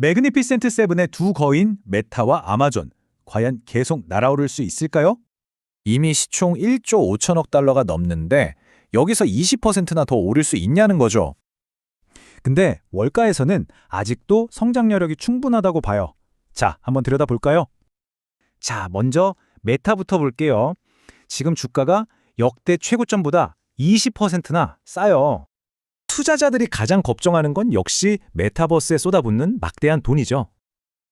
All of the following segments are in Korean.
매그니피센트 세븐의 두 거인 메타와 아마존 과연 계속 날아오를 수 있을까요? 이미 시총 1조 5천억 달러가 넘는데 여기서 20%나 더 오를 수 있냐는 거죠. 근데 월가에서는 아직도 성장 여력이 충분하다고 봐요. 자, 한번 들여다볼까요? 자, 먼저 메타부터 볼게요. 지금 주가가 역대 최고점보다 20%나 싸요. 투자자들이 가장 걱정하는 건 역시 메타버스에 쏟아붓는 막대한 돈이죠.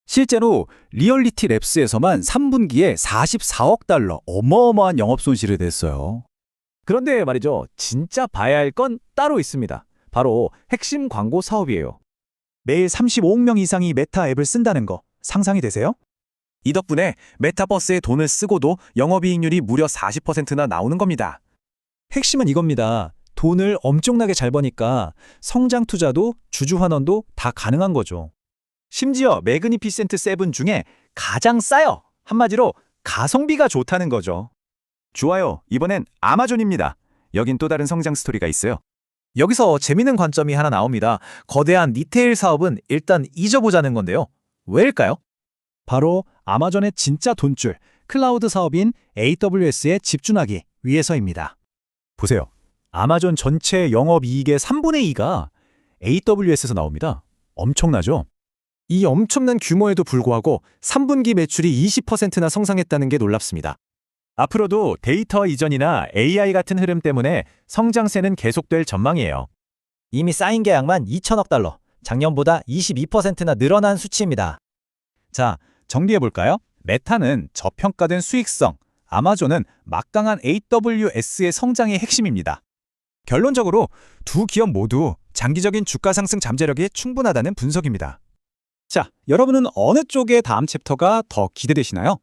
실제로 리얼리티 랩스에서만 3분기에 44억 달러 어마어마한 영업 손실을 냈어요. 그런데 말이죠. 진짜 봐야 할 건 따로 있습니다. 바로 핵심 광고 사업이에요. 매일 35억 명 이상이 메타 앱을 쓴다는 거 상상이 되세요? 이 덕분에 메타버스에 돈을 쓰고도 영업이익률이 무려 40%나 나오는 겁니다. 핵심은 이겁니다. 돈을 엄청나게 잘 버니까 성장 투자도 주주 환원도 다 가능한 거죠. 심지어 매그니피센트 세븐 중에 가장 싸요. 한마디로 가성비가 좋다는 거죠. 좋아요. 이번엔 아마존입니다. 여긴 또 다른 성장 스토리가 있어요. 여기서 재밌는 관점이 하나 나옵니다. 거대한 리테일 사업은 일단 잊어보자는 건데요. 왜일까요? 바로 아마존의 진짜 돈줄, 클라우드 사업인 AWS에 집중하기 위해서입니다. 보세요. 아마존 전체 영업이익의 3분의 2가 AWS에서 나옵니다. 엄청나죠? 이 엄청난 규모에도 불구하고 3분기 매출이 20%나 성장했다는 게 놀랍습니다. 앞으로도 데이터 이전이나 AI 같은 흐름 때문에 성장세는 계속될 전망이에요. 이미 쌓인 계약만 2천억 달러, 작년보다 22%나 늘어난 수치입니다. 자, 정리해 볼까요? 메타는 저평가된 수익성, 아마존은 막강한 AWS의 성장의 핵심입니다. 결론적으로 두 기업 모두 장기적인 주가 상승 잠재력이 충분하다는 분석입니다. 자, 여러분은 어느 쪽의 다음 챕터가 더 기대되시나요?